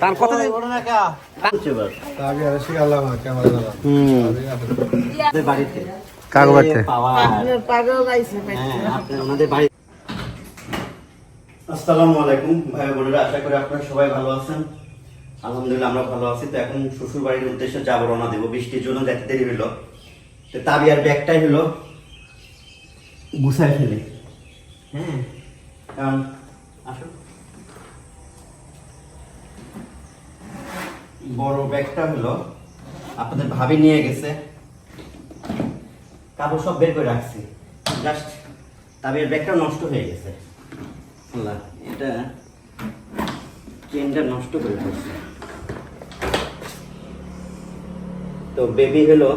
তার হ্যাঁ আপনার ওনাদের বাড়ি আসসালামু আলাইকুম ভাই বোনেরা আশা করি আপনারা সবাই ভালো আছেন। আলহামদুলিল্লাহ আমরা ভালো আছি। তো এখন শ্বশুর বাড়ির উদ্দেশ্যে যাব রওনা দেবো বৃষ্টির জন্য যেতে দেরি হলো তো তাবি আর ব্যাগটাই হলো গুছায় ফেলে। হ্যাঁ কারণ আসো বড় ব্যাগটা হলো আপনাদের ভাবি নিয়ে গেছে। কাপড় সব বের করে রাখছি। জাস্ট তাবির ব্যাগটা নষ্ট হয়ে গেছে। এটা চেনটা নষ্ট করে ফেলছে তো বেবি হলো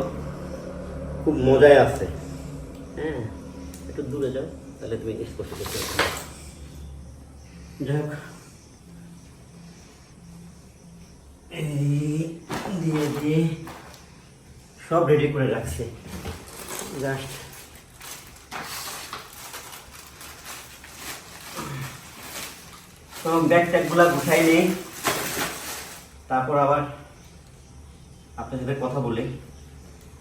খুব মজায় আছে। হ্যাঁ একটু দূরে যাও, তাহলে তুমি স্পষ্ট করতে যাই হোক এই দিয়ে দিয়ে সব রেডি করে রাখছি। জাস্ট তো ব্যাগ ট্যাগগুলো গুছাই নেই। তারপর আবার আপনার সাথে কথা বলি।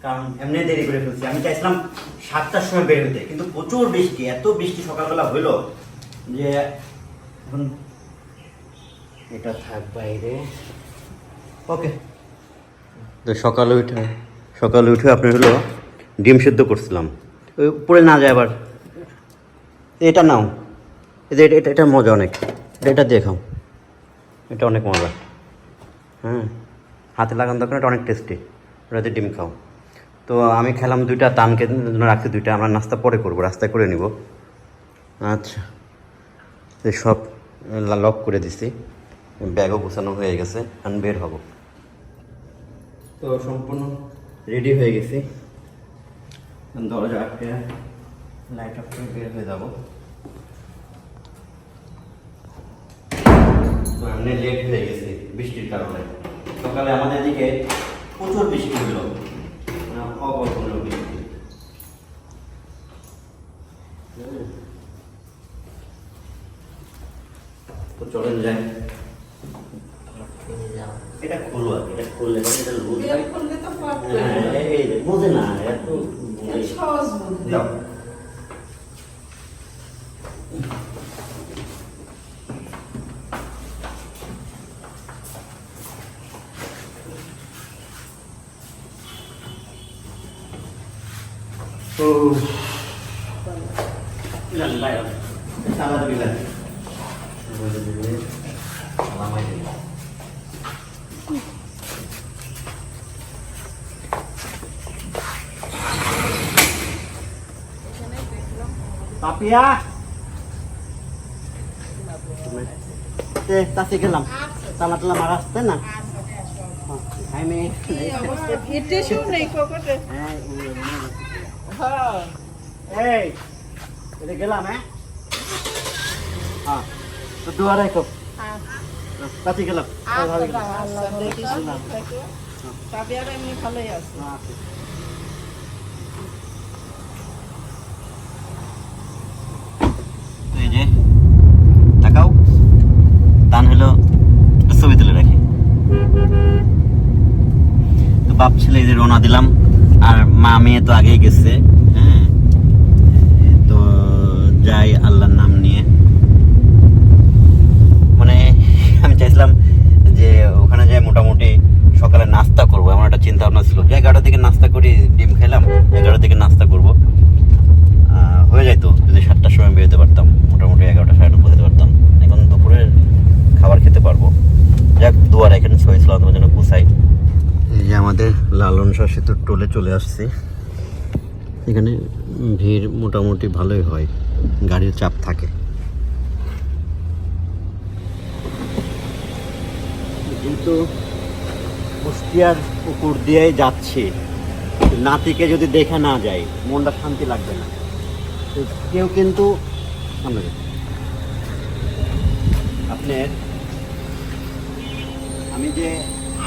কারণ এমনি দেরি করে ফেলছি। আমি চাইছিলাম সাতটার সময় বের হতে, কিন্তু প্রচুর বৃষ্টি, এত বৃষ্টি সকালবেলা হইল যে এখন এটা থাক বাইরে। ওকে তো সকালে উঠে সকালে উঠে আপনার হলো ডিম সেদ্ধ করছিলাম। ওই উপরে না যায় আবার। এটা নাও। এটা এটা- মজা অনেক। এটা- এটা দিয়ে খাও। এটা অনেক মজা। হ্যাঁ। হাতে লাগানো দরকার এটা অনেক টেস্টি ওটাতে ডিম খাও। তো আমি খেলাম দুইটা তানকে জন্য রাখছি দুইটা। আমরা নাস্তা পরে করব রাস্তায় করে নিব। আচ্ছা। সব লক করে দিছি। ব্যাগও গোছানো হয়ে গেছে। আমি বের হব। তো সম্পূর্ণ রেডি হয়ে গেছি। দরজা আটকে লাইট অফ করে বের হয়ে যাব। এমনি লেট হয়ে গেছে বৃষ্টির কারণে। সকালে আমাদের দিকে প্রচুর বৃষ্টি হলো। মানে অকল্পনীয় বৃষ্টি। তো চলেন যাই। এটা খুলবো আর কি, এটা খুললে পরে এটা লুজ হয় খুললে তো ফাট হ্যাঁ, এই- এই যে, বোঝে না এত সহজ বুদ্ধি যাও ও ইলান বাইরে সালাদ বিলান বলে দিবে সালামাই দিবে পাপিয়া তে তাতে গেলাম তালা টালা মারা আসতে না আমি এটে শুনে কোকটে হ্যাঁ এই এটা গেলাম হ্যাঁ হ্যাঁ তো দুয়ারে রাখো তাতে ভালো গেলাম না। তবে আর এমনি ভালোই আছে। এই যে তাকাও তান হলো ছবি তুলে রাখি। তো বাপ ছেলে এই যে রওনা দিলাম। আর মা মেয়ে তো আগেই গেছে হ্যাঁ তো যাই আল্লাহর নাম নিয়ে মানে আমি চাইছিলাম যে ওখানে যাই মোটামুটি সকালে নাস্তা করব এমন একটা চিন্তা ভাবনা ছিল যে এগারোটা থেকে নাস্তা করি ডিম খেলাম এগারো থেকে নাস্তা করব আহ, হয়ে যাইতো যদি সাতটার সময় বেরোতে পারতাম মোটামুটি এগারোটা সাড়ে নটা যেতে পারতাম এখন দুপুরের খাবার খেতে পারব। যাক, দুয়ার এখানে ছয়েছিলাম তোমার জন্য গুছাই। এই যে আমাদের লালন শাহ টোলে চলে আসছি। এখানে ভিড় মোটামুটি ভালোই হয়, গাড়ির চাপ থাকে। কিন্তু কুষ্টিয়ার উপর দিয়েই যাচ্ছি। নাতিকে যদি দেখে না যায় মনটা শান্তি লাগবে না। কেউ কিন্তু আপনার আমি যে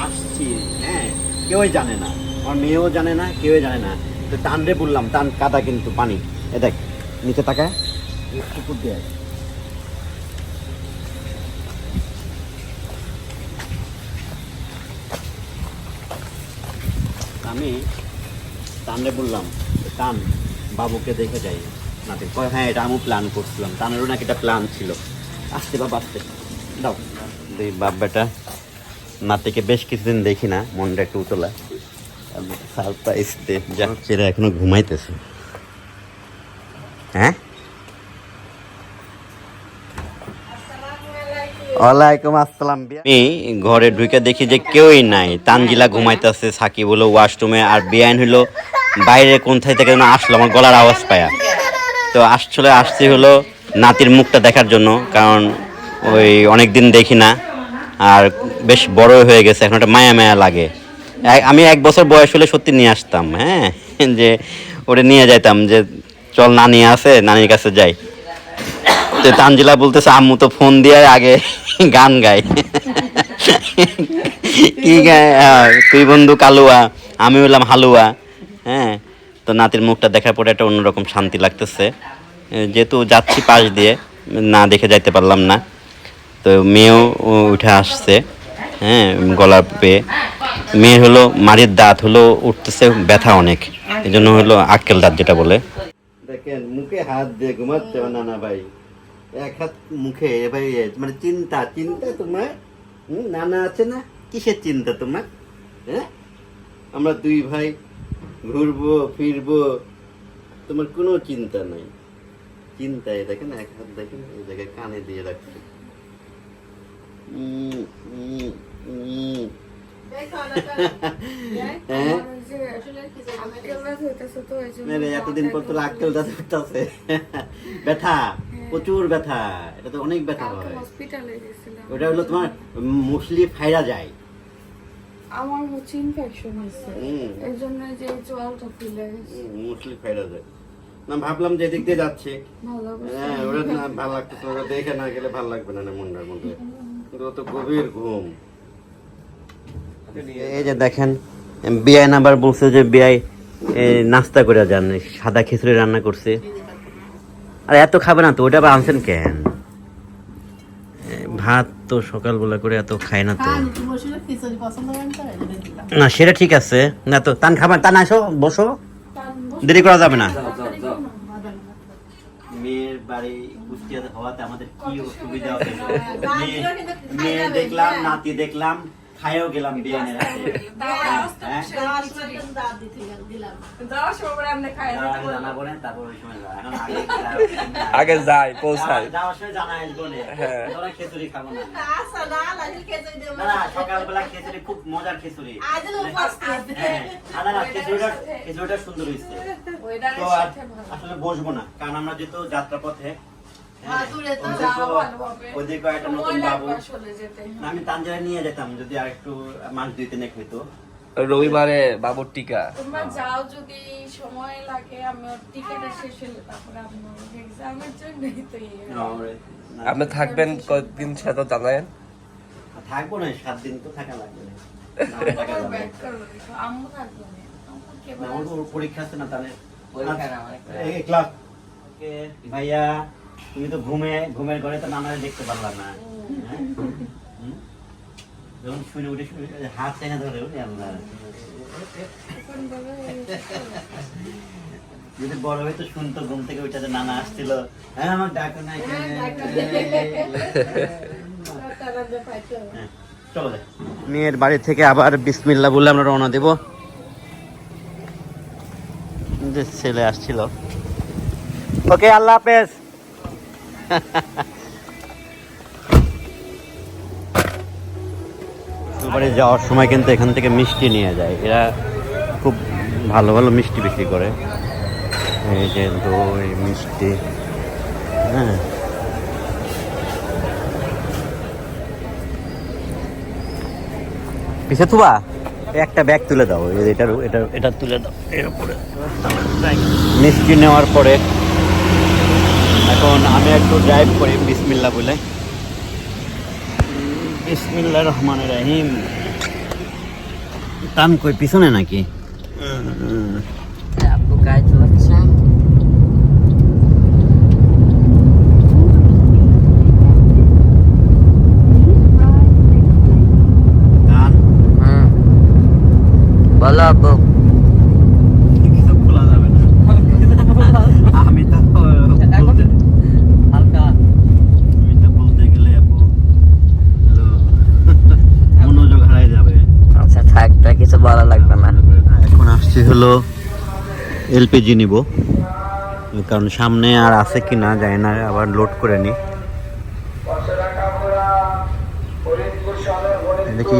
আসছি হ্যাঁ কেউই জানে না। আমার মেয়েও জানে না কেউই জানে না। তো টানরে বললাম টান কাদা কিন্তু পানি। এ দেখ নিচে তাকায়। পুকুর দিয়ে আমি টানরে বললাম টান বাবুকে দেখে যাই। নাতে কয় হ্যাঁ এটা আমিও প্ল্যান করছিলাম। টানেরও নাকি একটা প্ল্যান ছিল। আসতে বাবা আসতে। দাও। দুই বাপ বেটা। নাতিকে বেশ কিছুদিন দেখি না, মনটা একটু উতলা। সারপ্রাইজ দে এখনও ঘুমাইতেছে। হ্যাঁ? ওয়ালাইকুম আসসালাম আমি ঘরে ঢুকে দেখি যে কেউই নাই। তানজিলা ঘুমাইতেছে সাকিব হলো ওয়াশরুমে, আর বিয়ান হলো বাইরে কোন থাই থেকে যেন আসলো, আমার গলার আওয়াজ পায়া। তো আসলে আসছি হলো নাতির মুখটা দেখার জন্য, কারণ ওই অনেক দিন দেখি না। আর বেশ বড় হয়ে গেছে, এখন একটা মায়া মায়া লাগে। আমি এক বছর বয়স হলে সত্যি নিয়ে আসতাম হ্যাঁ? যে ওটা নিয়ে যাইতাম, যে চল নানি আছে, নানির কাছে যাই। তো তানজিলা বলতেছে, আম্মু তো ফোন দিয়ে আগে গান গায়। কি গায়? তুই বন্ধু কালুয়া, আমি হলাম হালুয়া। হ্যাঁ? তো নাতির মুখটা দেখার পরে একটা অন্যরকম শান্তি লাগতেছে। যেহেতু যাচ্ছি পাশ দিয়ে, না দেখে যাইতে পারলাম না। তো মেয়েও উঠে আসছে হ্যাঁ গলা পেয়ে। মেয়ে হলো মারির দাঁত হলো উঠতেছে ব্যথা অনেক এই জন্য হলো আক্কেল দাঁত যেটা বলে। দেখেন, মুখে হাত দিয়ে ঘুমাচ্ছে নানা ভাই। এক হাত মুখে ভাই মানে চিন্তা চিন্তা তোমার নানা আছে না? কিসের চিন্তা তোমার? হ্যাঁ? আমরা দুই ভাই ঘুরবো, ফিরবো, তোমার কোনো চিন্তা নাই। চিন্তা এই দেখেন, এক হাত দেখেন, এই জায়গায় কানে দিয়ে রাখছি। এতদিন পর তোর আক্কেল দাঁত উঠতেছে। ব্যথা প্রচুর ব্যথা। এটা তো অনেক ব্যথা হয়। ওটা হলো তোমার মুসলি ফাইরা যায়। আমার হচ্ছে ইনফেকশন হয়েছে। এর জন্য যে জলটা ফুলে গেছে। মুসলি ফাইরা যায়। না ভাবলাম যে এদিক দিয়ে যাচ্ছে। ভালো হ্যাঁ ওটা না ভালো লাগতেছে ওটা দেখে না গেলে ভালো লাগবে না মনটার মধ্যে। কিন্তু তো গভীর ঘুম। এই যে দেখেন বিআই নাম্বার বলছে যে বিআই নাস্তা করে যান সাদা খিচুড়ি রান্না করছে। আর এত খাবে না তো ওটা আবার আনছেন কেন? ভাত তো সকালবেলা করে এত খায় না তো। না সেটা ঠিক আছে। না তো তান খাবার তান আসো বসো। দেরি করা যাবে না। মেয়ের বাড়ি হওয়াতে আমাদের কি মেয়ে- মেয়ে দেখলাম নাতি দেখলাম খাইও গেলাম বিয়ানের হাতে। হ্যাঁ? আগে জানা বলেন, তারপর ওই সময় এখন আগে আগে যাই পৌঁছাই। যাওয়ার সময় জানা আসব না। হ্যাঁ। খাব সকালবেলা খিচুড়ি খুব মজার হ্যাঁ, খিচুড়িটা খিচুড়িটা সুন্দর হয়েছে। তো আর আসলে বসবো না কারণ আমরা যেহেতু যাত্রাপথে হ্যাঁ, দূরে তো ওদিকেও- যাওয়া ভালো হবে। ওদিকেও একটা নতুন বাবু। আমি নিয়ে যেতাম যদি আর একটু মাস দুই তিনেক হইতো। রবিবারে বাবুর টিকা। তোমরা যাও যদি সময় লাগে আমি টিকেটটা শেষ হলে তারপরে আমি এক্সামের জন্যই তো ইয়ে। আপনি থাকবেন কতদিন সেটা জানায়েন। থাকব না সাত দিন তো থাকা লাগবে। পরীক্ষা আছে না তাহলে ভাইয়া তুমি তো ঘুমে ঘুমের ঘরে তো নানারে দেখতে পারলাম না। হ্যাঁ? যখন শুনে উঠে শুনে হাত টেনে ধরে উঠে যদি বড় হয়তো শুনতো ঘুম থেকে যে নানা আসছিল হ্যাঁ আমার ডাকো না এখানে। হ্যাঁ, চলো যাই। মেয়ের বাড়ি থেকে আবার বিসমিল্লা বলে আমরা রওনা দেব। যে ছেলে আসছিল। ওকে আল্লাহ হাফেজ। বাড়ি যাওয়ার সময় কিন্তু এখান থেকে মিষ্টি নিয়ে যায়। এরা খুব ভালো ভালো মিষ্টি বিক্রি করে। এই যে দই, মিষ্টি হ্যাঁ। পিছে তুবা একটা ব্যাগ তুলে দাও। এটার এটা এটা তুলে দাও। এর উপরে। মিষ্টি নেওয়ার পরে এখন আমি একটু ড্রাইভ করি বিসমিল্লা বলে। বিসমিল্লা রহমান রাহিম। টান কই পিছনে নাকি? বলো কিছু বলা লাগবে না। এখন আসছি হলো এলপিজি নিব। কারণ সামনে আর আছে কি না যায় না আবার লোড করে নিই দেখি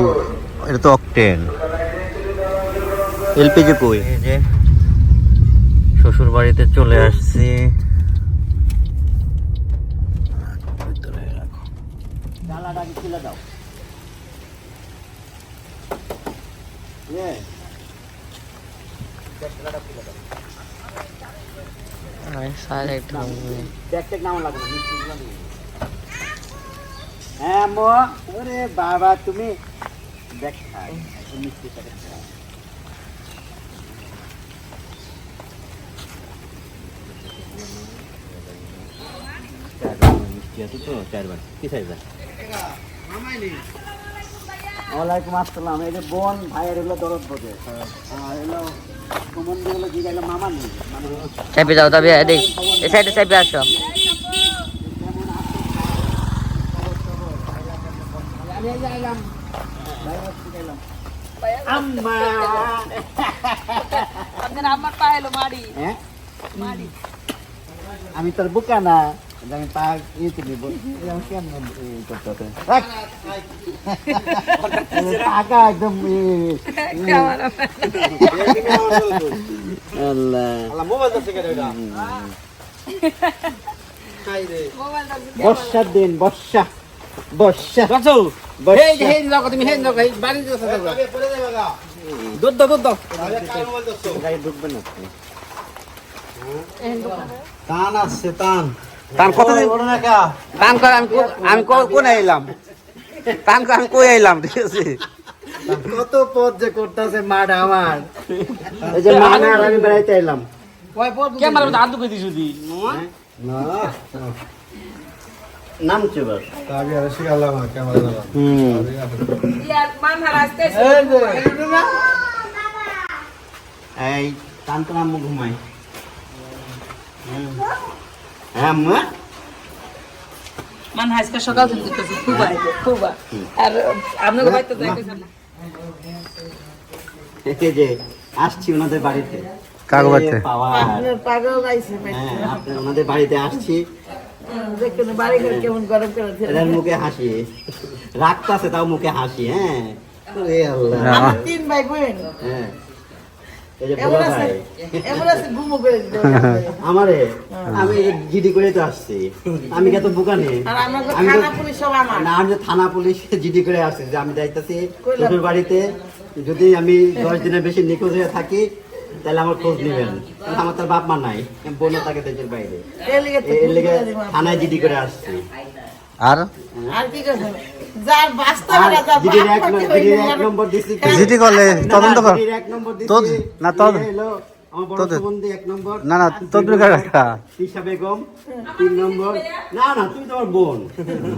এটা তো অকটেন এলপিজি কই? যে শ্বশুর বাড়িতে চলে আসছি। হ্যাঁ মো ওরে বাবা তুমি দেখ মিষ্টি চারবার মিষ্টি আছে তো চারবার। কি চাইবে ওয়ালাইকুম আসসালাম। এই যে বোন ভাইয়ের হলো দরদ বোঝে। আর হলো সুমন যেগুলো জিগাইলো মামা নেই মানে চাপে যাও তবে এদিক এই সাইডে চাপে আসো। আম্মা আপনার আমার পা এলো মারি হ্যাঁ? আমি তোর বুকা না। যে আমি পা ইয়েতে নিব এরকম কেমন করতে হবে? টাকা একদম ই, ই। আল্লাহ। বর্ষার দিন বর্ষা বর্ষা বর্ষা গাড়ি ঢুকবে না তো। টান আসছে টান টান কতদিন বড় না কা? টান করে আমি আমি কো- কোনে এলাম টান করে আমি কই এলাম ঠিক আছে। কত পথ যে করতেছে মাঠ আমার। এই যে মা আর আমি বেড়াইতে এলাম না নাম চেবার আমি আর শিখালাম ক্যামেরা দাদা হুম। এই টান তো আম্মু ঘুমাই হুম। হ্যাঁ আম্মু মানে আজকে সকাল থেকে দিতেছি খুবা খুবা আর আপনাকে হয়তো দেখেছেন এই যে আসছি ওনাদের বাড়িতে। বাড়িতে? হ্যাঁ ওনাদের বাড়িতে আসছি। দেখুন বাড়ি কেমন করে মুখে হাসি। রাখতাছে তাও মুখে হাসি হ্যাঁ। তিন ভাই বোন। হ্যাঁ। আমারে আমি জিডি করে তো আসছি। আমি কত বোকা নেই আর আমরা তো আমি তো- থানা পুলিশ সব আমার। না আমি যে জিডি করে আসছি যে আমি যাইতেছি শ্বশুর বাড়িতে যদি আমি দশ দিনের বেশি নিখোঁজ হয়ে থাকি তাহলে আমার খোঁজ নেবেন। আমার তার বাপ মা নাই বোনও থাকে দেশের বাইরে। এর লিগে। থানায় জিডি করে আসছি। আর? জিডি করলে তদন্ত কর। না, না না তদবির রাখা তিশা বেগম তিন নম্বর না না তুই তো বোন।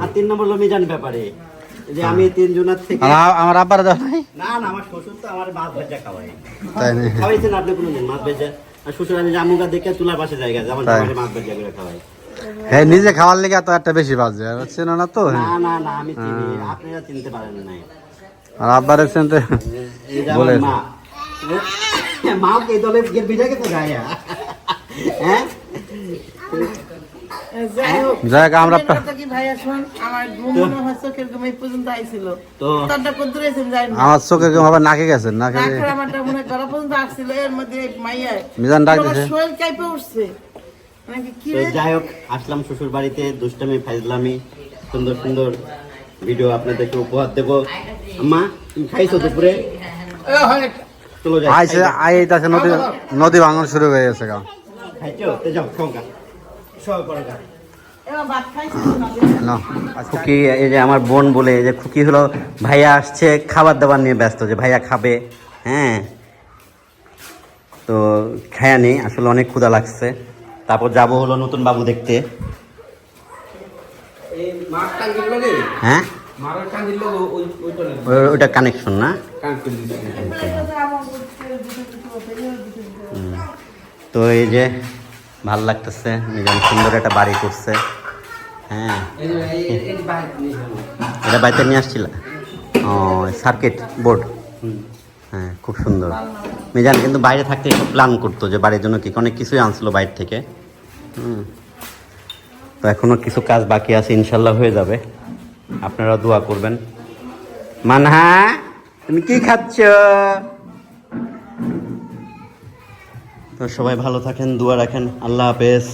আর তিন নম্বর হলো মিজান ব্যাপারে। যে আমি তিনজনের থেকে আমার আব্বার নাই? না না আমার শ্বশুর তো আমার মাছ ভেজা খাওয়াই তাই না খাওয়াইছেন আপনি কোনোদিন মাছ ভেজা? আর শ্বশুর আমি জামুকা দেখে চুলার পাশে জায়গা। মাছ ভেজা করে খাওয়াই হ্যাঁ নিজে খাওয়ার লেগে এত একটা বেশি বাজে আর চেনো না তো? না না না আমি চিনি আপনারা চিনতে পারেন নাই। আর আব্বার চিনতে এই যে আমার মা। কে দলে গিয়ে গায়া হ্যাঁ? হোক, আমরা কি আমার চোখে কেউ আবার নাকে গেছে নাকে রাখার পর্যন্ত আসছিল এর মধ্যে এই মিজান ডাক দিছে। তো যাই হোক আসলাম শ্বশুর বাড়িতে দুষ্টামি ফাইজলামি সুন্দর সুন্দর ভিডিও আপনাদেরকে উপহার দেবো। মা তুমি খাইছো দুপুরে? চলো যাই আইসে আই এইতাছে নদী নদী ভাঙন শুরু হয়ে গেছে গা। খাইছো? তো যাও সঙ্গা সব করে গা। এবার ভাত খাইছিস না না খুকি এই যে আমার বোন বলে যে খুকি হলো ভাইয়া আসছে খাবার দাবার নিয়ে ব্যস্ত যে ভাইয়া খাবে হ্যাঁ। তো খায়া নেই আসলে অনেক ক্ষুধা লাগছে। তারপর যাব হলো নতুন বাবু দেখতে। হ্যাঁ? ওই- ওইটা কানেকশন না। তো এই যে ভালো লাগতেছে নিজাম সুন্দর একটা বাড়ি করছে। হ্যাঁ। এটা বাড়িতে নিয়ে আসছিল? ও সার্কিট বোর্ড হ্যাঁ খুব সুন্দর। মিজান কিন্তু বাইরে থাকতে প্ল্যান করতো যে বাড়ির জন্য কি অনেক কিছুই আনছিল বাইরে থেকে। তো এখনও কিছু কাজ বাকি আছে, ইনশাল্লাহ হয়ে যাবে। আপনারা দোয়া করবেন। মানহা, তুমি কি খাচ্ছ? তো সবাই ভালো থাকেন, দোয়া রাখেন। আল্লাহ হাফেজ।